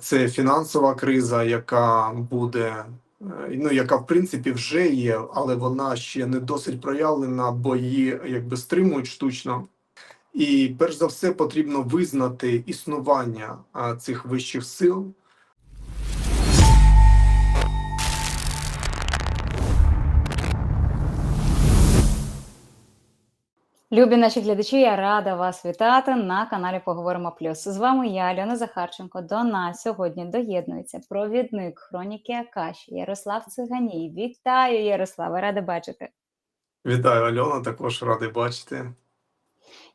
Це фінансова криза, яка буде, е, ну яка в принципі вже є, але вона ще не досить проявлена, бо її якби стримують штучно. І перш за все потрібно визнати існування цих вищих сил. Любі наші глядачі, я рада вас вітати на каналі Поговоримо Плюс. З вами я, Альона Захарченко. До нас сьогодні доєднується провідник хроніки Акаші Ярослав Циганій. Вітаю, Ярославе, рада бачити. Вітаю, Альона. Також радий бачити.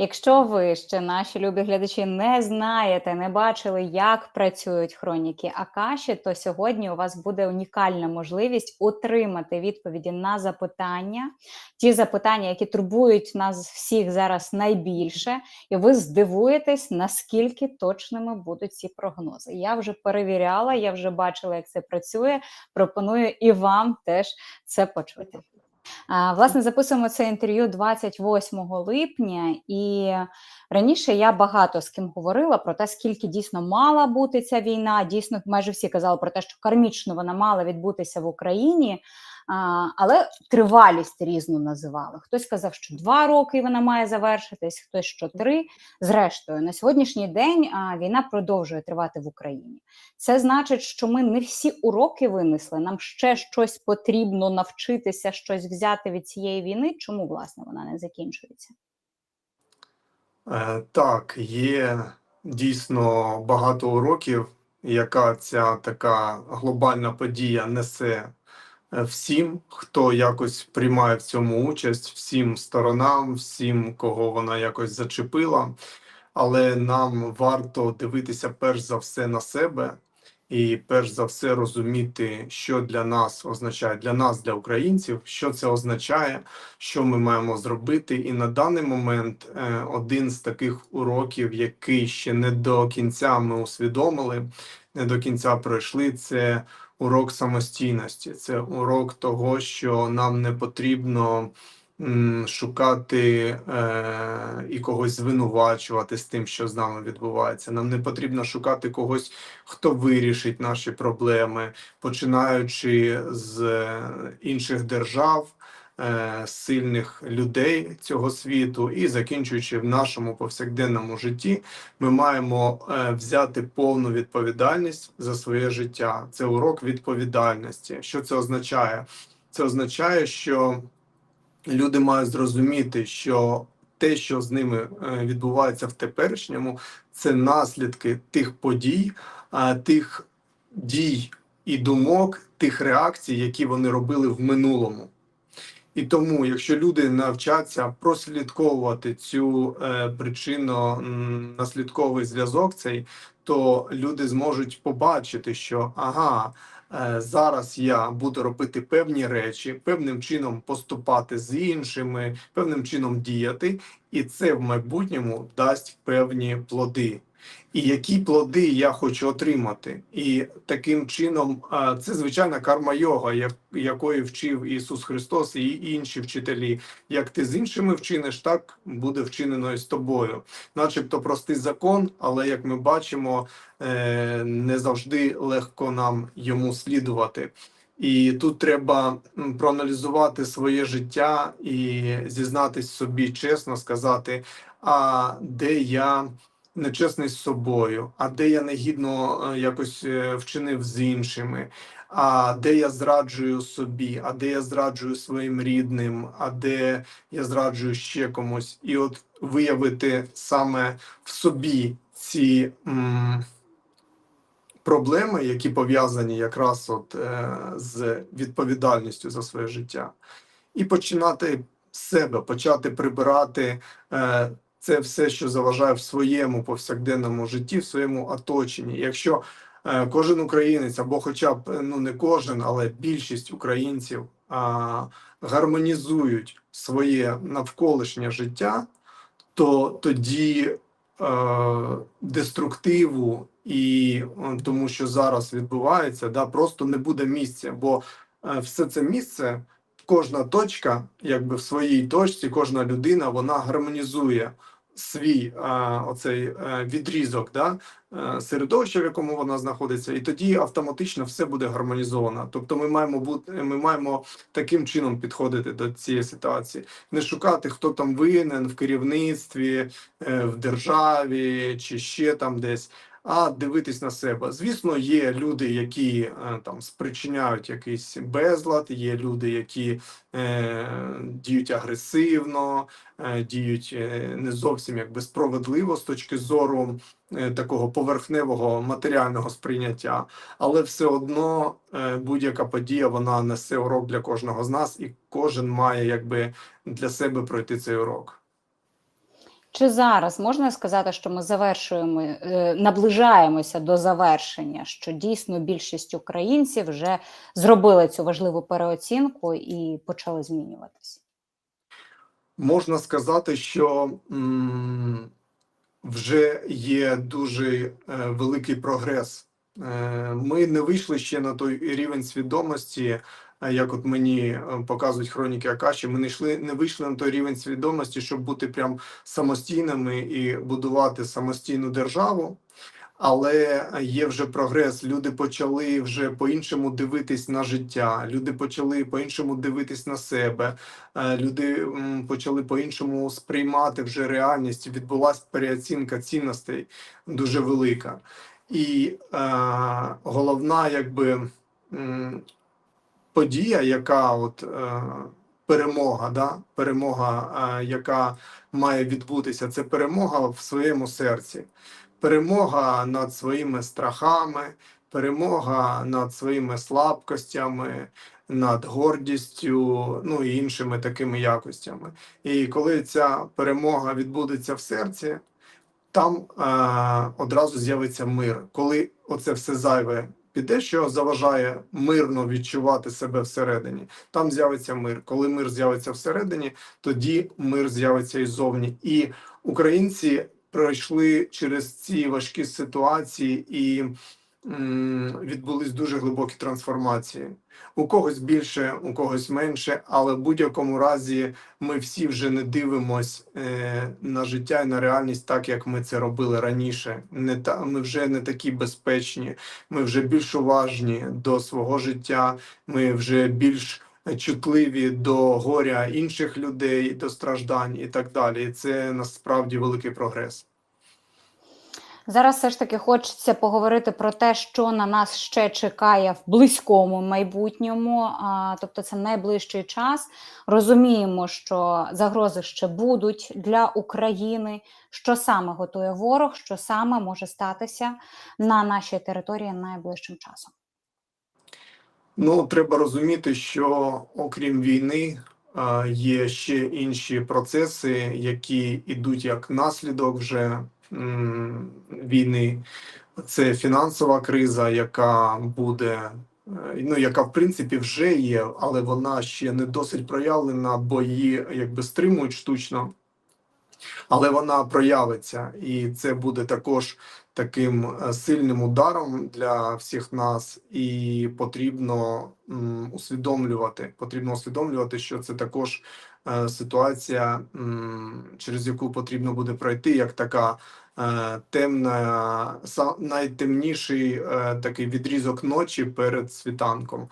Якщо ви ще наші любі глядачі не знаєте, не бачили, як працюють хроніки Акаші, то сьогодні у вас буде унікальна можливість отримати відповіді на запитання, ті запитання, які турбують нас всіх зараз найбільше, і ви здивуєтесь, наскільки точними будуть ці прогнози. Я вже перевіряла, я вже бачила, як це працює. Пропоную і вам теж це почути. Власне, записуємо це інтерв'ю 28 липня, і раніше я багато з ким говорила про те, скільки дійсно мала бути ця війна. Дійсно, майже всі казали про те, що кармічно вона мала відбутися в Україні, але тривалість різну називали. Хтось сказав, що два роки вона має завершитись, хтось що три. Зрештою, на сьогоднішній день війна продовжує тривати в Україні. Це значить, що ми не всі уроки винесли. Нам ще щось потрібно навчитися, щось взяти від цієї війни. Чому власне вона не закінчується? Е, Так, є дійсно багато уроків, яка ця така глобальна подія несе всім, хто якось приймає в цьому участь, всім сторонам, всім, кого вона якось зачепила. Але нам варто дивитися перш за все на себе і перш за все розуміти, що для нас означає для нас, для українців, що це означає, що ми маємо зробити. І на даний момент е, один з таких уроків, який ще не до кінця ми усвідомили, не до кінця пройшли, це урок самостійності. Це урок того, що нам не потрібно шукати е, і когось звинувачувати з тим, що з нами відбувається. Нам не потрібно шукати когось, хто вирішить наші проблеми, починаючи з е, інших держав, сильних людей цього світу, і закінчуючи в нашому повсякденному житті, ми маємо е, взяти повну відповідальність за своє життя. Це урок відповідальності. Що це означає? Це означає, що люди мають зрозуміти, що те, що з ними е, відбувається в теперішньому, це наслідки тих подій, тих дій і думок, тих реакцій, які вони робили в минулому. І тому, якщо люди навчаться прослідковувати цю е, причинно наслідковий зв'язок, цей то люди зможуть побачити, що ага, е, зараз я буду робити певні речі, певним чином поступати з іншими, певним чином діяти, і це в майбутньому дасть певні плоди. І які плоди я хочу отримати, і таким чином це звичайна карма йога, якої вчив Ісус Христос і інші вчителі. Як ти з іншими вчиниш, так буде вчинено і з тобою, начебто простий закон, але як ми бачимо, е, не завжди легко нам йому слідувати. І тут треба проаналізувати своє життя і зізнатись собі чесно, сказати, а де я нечесний з собою, а де я негідно е, якось е, вчинив з іншими, а де я зраджую собі, а де я зраджую своїм рідним, а де я зраджую ще комусь, і от виявити саме в собі ці м, проблеми, які пов'язані якраз от е, з відповідальністю за своє життя, і починати з себе, почати прибирати. Е, це все, що заважає в своєму повсякденному житті, в своєму оточенні. Якщо е, кожен українець, або хоча б ну не кожен, але більшість українців а, гармонізують своє навколишнє життя, то тоді е, деструктиву і е, тому, що зараз відбувається, да, просто не буде місця, бо е, все це місце. Кожна точка, якби в своїй точці, кожна людина, вона гармонізує свій е, оцей е, відрізок, да, е, середовища, в якому вона знаходиться, і тоді автоматично все буде гармонізовано. Тобто, ми маємо бути, ми маємо таким чином підходити до цієї ситуації, не шукати, хто там винен в керівництві, в державі чи ще там десь. А дивитись на себе. Звісно, є люди, які е, там спричиняють якийсь безлад, є люди, які е, діють агресивно, е, діють е, не зовсім якби справедливо з точки зору е, такого поверхневого матеріального сприйняття, але все одно е, будь-яка подія вона несе урок для кожного з нас, і кожен має якби для себе пройти цей урок. Чи зараз можна сказати, що ми завершуємо, е, наближаємося до завершення, що дійсно більшість українців вже зробили цю важливу переоцінку і почали змінюватися? Можна сказати, що вже є дуже е, великий прогрес. Е, Ми не вийшли ще на той рівень свідомості, е, як от мені е, показують хроніки Акаші. Ми не йшли, не вийшли на той рівень свідомості, щоб бути прям самостійними і будувати самостійну державу. Але є вже прогрес. Люди почали вже по-іншому дивитись на життя. Люди почали по-іншому дивитись на себе. Люди почали по-іншому сприймати вже реальність. Відбулася переоцінка цінностей дуже велика. І е, головна, якби подія, яка от е, перемога, да? перемога, е, яка має відбутися, це перемога в своєму серці перемога над своїми страхами, перемога над своїми слабкостями, над гордістю, ну і іншими такими якостями. І коли ця перемога відбудеться в серці, там е, одразу з'явиться мир. Коли оце все зайве піде, що заважає мирно відчувати себе всередині, там з'явиться мир. Коли мир з'явиться всередині, тоді мир з'явиться і зовні. І українці пройшли через ці важкі ситуації і м, відбулись дуже глибокі трансформації. У когось більше, у когось менше, але в будь-якому разі ми всі вже не дивимось е, на життя і на реальність так, як ми це робили раніше. Не та ми вже не такі безпечні, ми вже більш уважні до свого життя, ми вже більш чутливі до горя інших людей, до страждань і так далі. І це насправді великий прогрес. Зараз все ж таки хочеться поговорити про те, що на нас ще чекає в близькому майбутньому, а, тобто це найближчий час. Розуміємо, що загрози ще будуть для України. Що саме готує ворог, що саме може статися на нашій території найближчим часом? Ну, треба розуміти, що окрім війни є ще інші процеси, які йдуть як наслідок вже війни. Це фінансова криза, яка буде, е, ну яка в принципі вже є, але вона ще не досить проявлена, бо її якби стримують штучно. Але вона проявиться, і це буде також таким е, сильним ударом для всіх нас, і потрібно усвідомлювати. Потрібно усвідомлювати, що це також е, ситуація, через яку потрібно буде пройти, як така темна, са- найтемніший е, такий відрізок ночі перед світанком.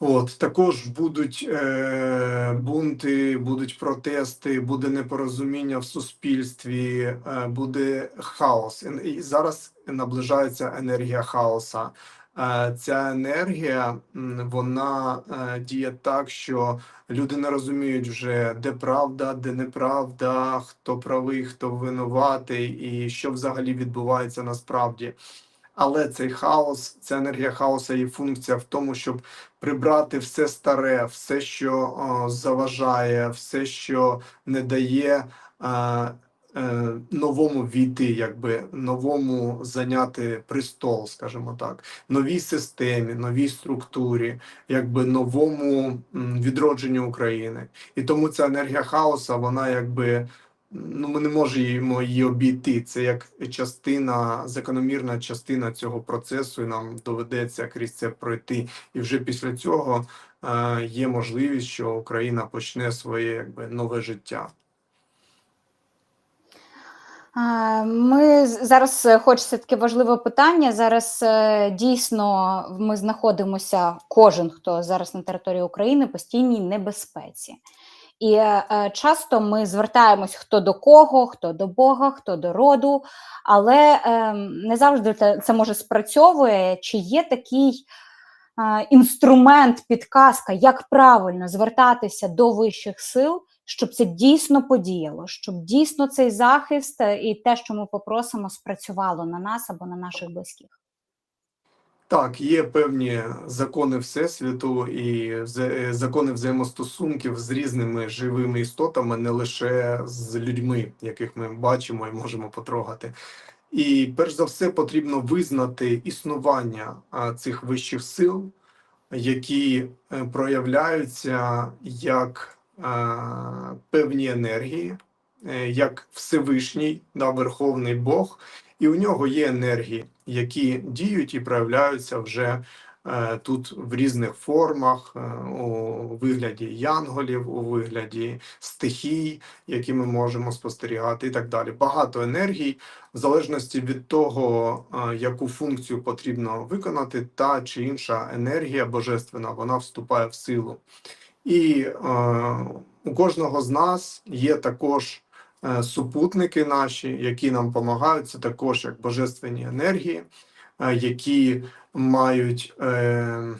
От також будуть е, бунти, будуть протести, буде непорозуміння в суспільстві, е, буде хаос. І зараз наближається енергія хаоса. Е, ця енергія вона е, діє так, що люди не розуміють вже, де правда, де неправда, хто правий, хто винуватий, і що взагалі відбувається насправді. Але цей хаос, ця енергія хаоса, її функція в тому, щоб прибрати все старе, все, що о, заважає, все, що не дає е, новому війти, якби новому зайняти престол, скажімо так, новій системі, новій структурі, якби новому відродженню України. І тому ця енергія хаоса, вона якби. Ну, ми не можемо її обійти. Це як частина, закономірна частина цього процесу, і нам доведеться крізь це пройти. І вже після цього е, є можливість, що Україна почне своє якби нове життя. Ми зараз е, хочеться таке важливе питання. Зараз е, дійсно ми знаходимося, кожен, хто зараз на території України, постійній небезпеці. І е, часто ми звертаємось хто до кого, хто до Бога, хто до роду, але е, не завжди це може спрацьовує. Чи є такий інструмент, підказка, як правильно звертатися до вищих сил, щоб це дійсно подіяло, щоб дійсно цей захист е, і те, що ми попросимо, спрацювало на нас або на наших близьких. Так, є певні закони Всесвіту і е, закони взаємостосунків з різними живими істотами, не лише з людьми, яких ми бачимо і можемо потрогати. І перш за все потрібно визнати існування цих вищих сил, які е, проявляються як певні енергії, е, як Всевишній, да, Верховний Бог, і у нього є енергії, які діють і проявляються вже е, тут в різних формах, е, у вигляді янголів, у вигляді стихій, які ми можемо спостерігати, і так далі. Багато енергій, в залежності від того, яку функцію потрібно виконати, та чи інша енергія божественна, вона вступає в силу. І е, у кожного з нас є також е, супутники наші, які нам допомагають. Це також як божественні енергії, е, які мають е,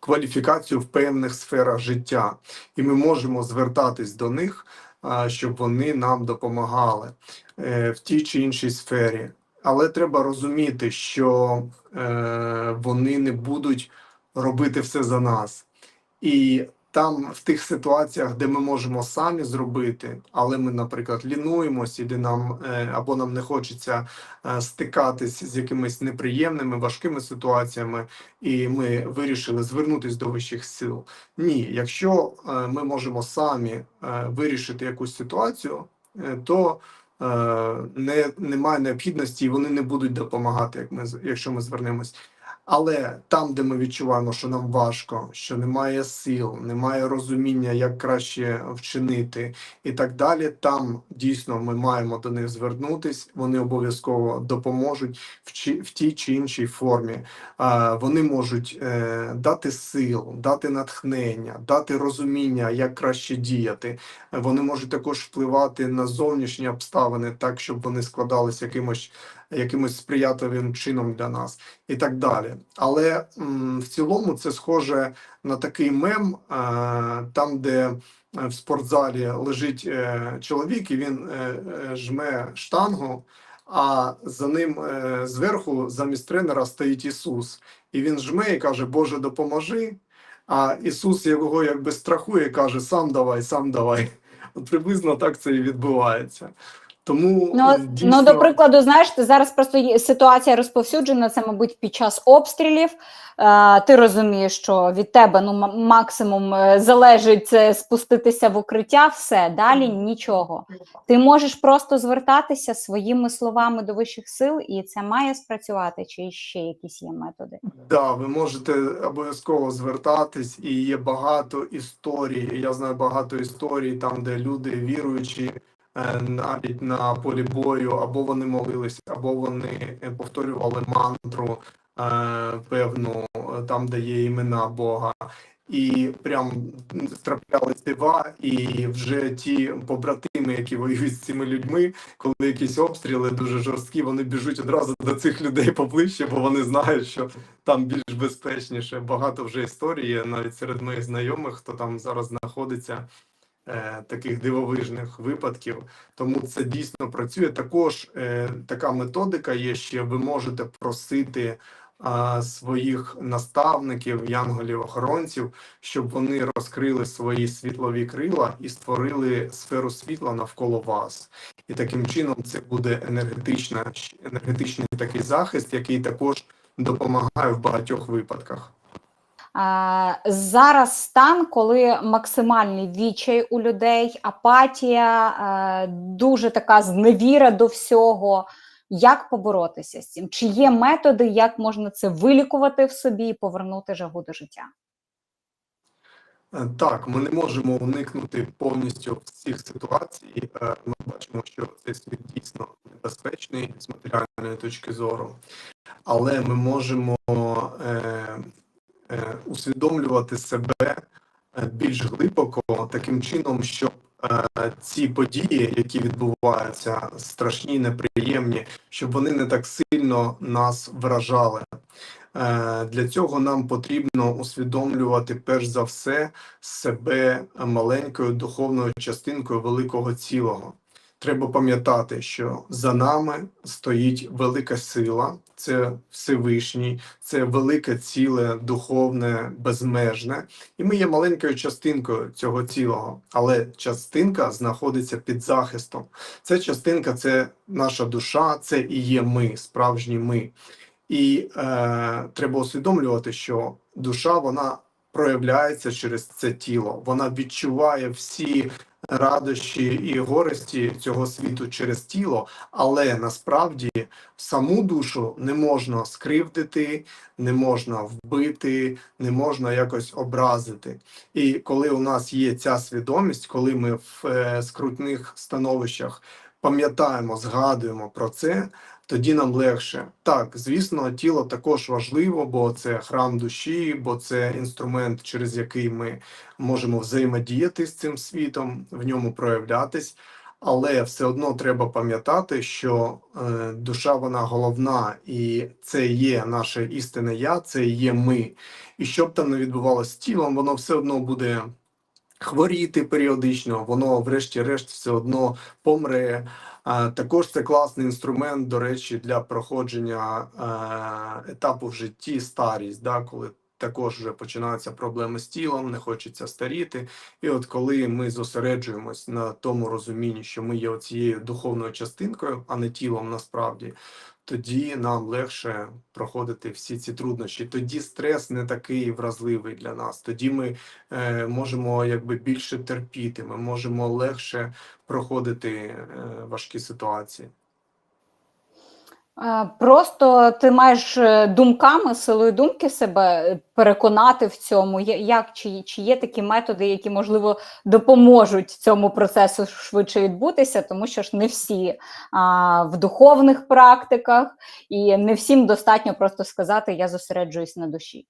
кваліфікацію в певних сферах життя, і ми можемо звертатись до них, е, щоб вони нам допомагали е, в тій чи іншій сфері. Але треба розуміти, що е, вони не будуть робити все за нас. І там, в тих ситуаціях, де ми можемо самі зробити, але ми, наприклад, лінуємося, і де нам е, або нам не хочеться е, стикатись з якимись неприємними, важкими ситуаціями, і ми вирішили звернутися до вищих сил. Ні, якщо е, ми можемо самі вирішити якусь ситуацію, то не, немає необхідності, і вони не будуть допомагати, як ми якщо ми звернемось. Але там, де ми відчуваємо, що нам важко, що немає сил, немає розуміння, як краще вчинити, і так далі, там дійсно ми маємо до них звернутись. Вони обов'язково допоможуть в, чи, в тій чи іншій формі. А, вони можуть е, дати сил, дати натхнення, дати розуміння, як краще діяти. Вони можуть також впливати на зовнішні обставини, так щоб вони складалися якимось якимось сприятливим чином для нас і так далі. Але в цілому це схоже на такий мем, там, де е, в спортзалі лежить е, чоловік, і він е, жме штангу, а за ним зверху, замість тренера, стоїть Ісус. І він жме і каже: Боже, допоможи. А Ісус його якби страхує каже: сам давай, сам давай. От приблизно так це і відбувається. Тому Ну, е, ну, до прикладу, знаєш, ти зараз просто є- ситуація розповсюджена. Це, мабуть, під час обстрілів. Е, ти розумієш, що від тебе ну ма- максимум е, залежить це спуститися в укриття, все далі нічого. Ти можеш просто звертатися своїми словами до вищих сил, і це має спрацювати, чи ще якісь є методи. Да, ви можете обов'язково звертатись, і є багато історій. Я знаю багато історій, там, де люди віруючі навіть на полі бою, або вони молились, або вони е, повторювали мантру е, певну, е, там, де є імена Бога. І прям траплялись дива, і вже ті побратими, які воюють з цими людьми, коли якісь обстріли дуже жорсткі, вони біжуть одразу до цих людей поближче, бо вони знають, що там більш безпечніше. Багато вже історій, є навіть серед моїх знайомих, хто там зараз знаходиться, е, таких дивовижних випадків. Тому це дійсно працює. Також е, така методика є ще. Ви можете просити своїх наставників, янголів-охоронців, щоб вони розкрили свої світлові крила і створили сферу світла навколо вас. І таким чином це буде енергетична, енергетичний такий захист, який також допомагає в багатьох випадках. Зараз стан, коли максимальний відчай у людей, апатія, е, дуже така зневіра до всього. Як поборотися з цим? Чи є методи, як можна це вилікувати в собі і повернути жагу до життя? Е, Так, ми не можемо уникнути повністю всіх ситуацій. Е, Ми бачимо, що цей світ дійсно небезпечний з матеріальної точки зору, але ми можемо усвідомлювати себе е, більш глибоко таким чином, щоб е, ці події, які відбуваються, страшні, неприємні, щоб вони не так сильно нас вражали. Е, Для цього нам потрібно усвідомлювати перш за все себе маленькою духовною частинкою великого цілого. Треба пам'ятати, що за нами стоїть велика сила, це Всевишній, це велике ціле, духовне, безмежне, і ми є маленькою частинкою цього цілого. Але частинка знаходиться під захистом. Ця частинка це наша душа, це і є ми, справжні ми. І е, треба усвідомлювати, що душа вона проявляється через це тіло. Вона відчуває всі радощі і горості цього світу через тіло, але насправді саму душу не можна скривдити, не можна вбити, не можна якось образити. І коли у нас є ця свідомість, коли ми в е, скрутних становищах пам'ятаємо, згадуємо про це, тоді нам легше. Так, звісно, тіло також важливо, бо це храм душі, бо це інструмент, через який ми можемо взаємодіяти з цим світом, в ньому проявлятись. Але все одно треба пам'ятати, що е, душа вона головна, і це є наше істинне я, це є ми. І що б там не відбувалося з тілом, воно все одно буде хворіти періодично, воно, врешті-решт, все одно помре. Також це класний інструмент, до речі, для проходження е, етапу в житті старість, да, коли також вже починаються проблеми з тілом, не хочеться старіти. І от коли ми зосереджуємось на тому розумінні, що ми є цією духовною частинкою, а не тілом насправді, тоді нам легше проходити всі ці труднощі. Тоді стрес не такий вразливий для нас. Тоді ми е, можемо якби більше терпіти, ми можемо легше проходити е, важкі ситуації. Просто ти маєш е, думками, силою думки себе е, переконати в цьому. Як чи, чи є такі методи, які можливо допоможуть цьому процесу швидше відбутися, тому що ж не всі а, в духовних практиках, і не всім достатньо просто сказати Я зосереджуюсь на душі.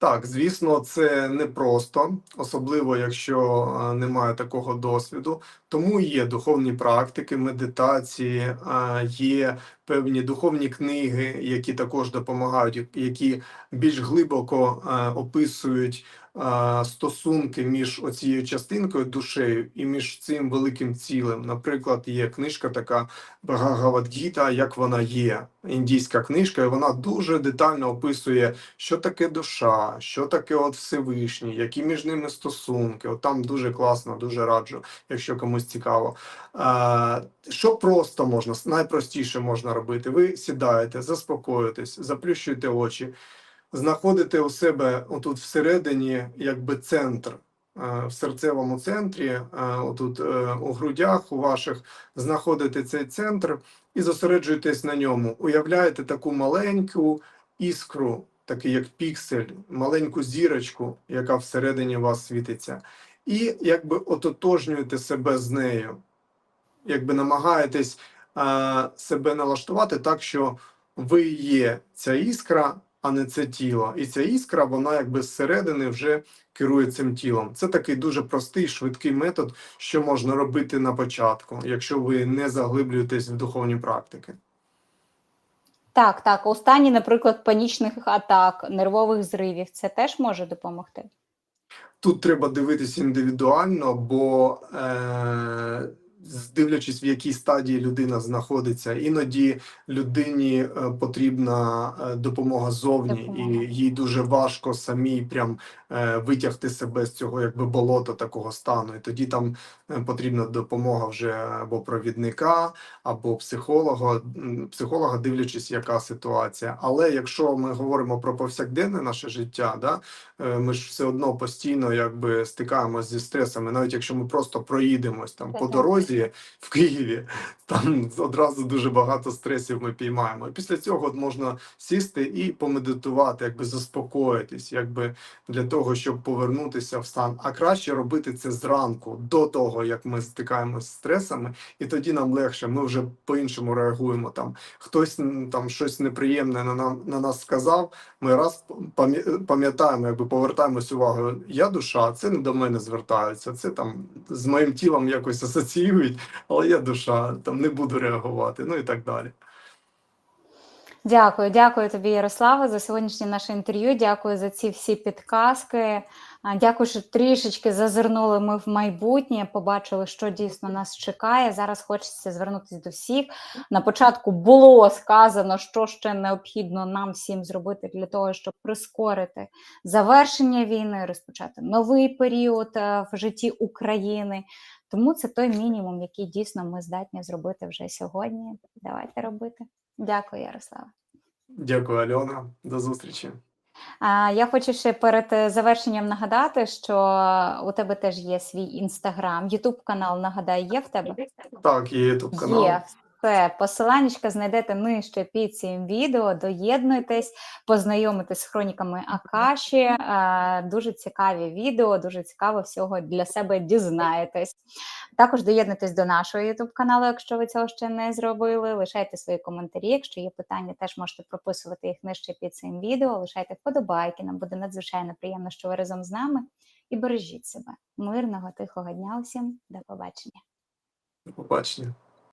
Так, звісно, це непросто, особливо якщо немає такого досвіду. Тому є духовні практики, медитації, є певні духовні книги, які також допомагають, які більш глибоко е, описують е, стосунки між оцією частинкою душею і між цим великим цілим. Наприклад, є книжка така Бхагавадгіта, як вона є, індійська книжка, і вона дуже детально описує що таке душа, що таке от Всевишній, які між ними стосунки. От там дуже класно, дуже раджу, якщо комусь цікаво. А, що просто можна, найпростіше можна робити. Ви сідаєте, заспокоїтесь, заплющуєте очі, знаходите у себе отут всередині якби центр. е, В серцевому центрі, е, отут е, у грудях у ваших, знаходите цей центр і зосереджуєтесь на ньому. Уявляєте таку маленьку іскру, такий як піксель, маленьку зірочку, яка всередині вас світиться, і якби ототожнюєте себе з нею, якби намагаєтесь себе налаштувати так, що ви є ця іскра, а не це тіло. І ця іскра, вона якби зсередини вже керує цим тілом. Це такий дуже простий, швидкий метод, що можна робити на початку, якщо ви не заглиблюєтесь в духовні практики. Так, так, у стані, наприклад, панічних атак, нервових зривів, це теж може допомогти. Тут треба дивитися індивідуально, бо е, дивлячись, в якій стадії людина знаходиться, іноді людині е, потрібна е, допомога зовні, Допомога. і їй дуже важко самій прям е, витягти себе з цього якби болота такого стану. І тоді там потрібна допомога вже або провідника, або психолога, психолога, дивлячись, яка ситуація. Але якщо ми говоримо про повсякденне наше життя, да, ми ж все одно постійно якби стикаємося зі стресами, навіть якщо ми просто проїдемось там по дорозі, Львові, в Києві. Там одразу дуже багато стресів ми піймаємо. І після цього от можна сісти і помедитувати, якби заспокоїтись, якби для того, щоб повернутися в стан. А краще робити це зранку, до того як ми стикаємося з стресами, і тоді нам легше. Ми вже по-іншому реагуємо. Там хтось там щось неприємне на нам на нас сказав. Ми раз пам'ятаємо, якби повертаємось увагу. Я душа, це не до мене звертаються. Це там з моїм тілом якось асоціюють, але я душа, там не буду реагувати. Ну і так далі. Дякую, дякую тобі, Ярославе, за сьогоднішнє наше інтерв'ю. Дякую за ці всі підказки. Дякую, що трішечки зазирнули ми в майбутнє, побачили, що дійсно нас чекає. Зараз хочеться звернутися до всіх. На початку було сказано, що ще необхідно нам всім зробити для того, щоб прискорити завершення війни, розпочати новий період е, в житті України. Тому це той мінімум, який дійсно ми здатні зробити вже сьогодні. Давайте робити. Дякую, Ярослава. Дякую, Альона. До зустрічі. Я хочу ще перед е, завершенням нагадати, що у тебе теж є свій інстаграм, Ютуб канал. Нагадаю, є в тебе? Так, є ютуб канал. Є все. Посиланнячка знайдете нижче під цим відео. Доєднуйтесь, познайомитесь з хроніками Акаші. Дуже цікаві відео, дуже цікаво всього для себе дізнаєтесь. Також доєднуйтесь до нашого Ютуб каналу, якщо ви цього ще не зробили. Лишайте свої коментарі. Якщо є питання, теж можете прописувати їх нижче під цим відео. Лишайте вподобайки. Нам буде надзвичайно приємно, що ви разом з нами. І бережіть себе. Мирного, тихого дня усім. До побачення. До побачення.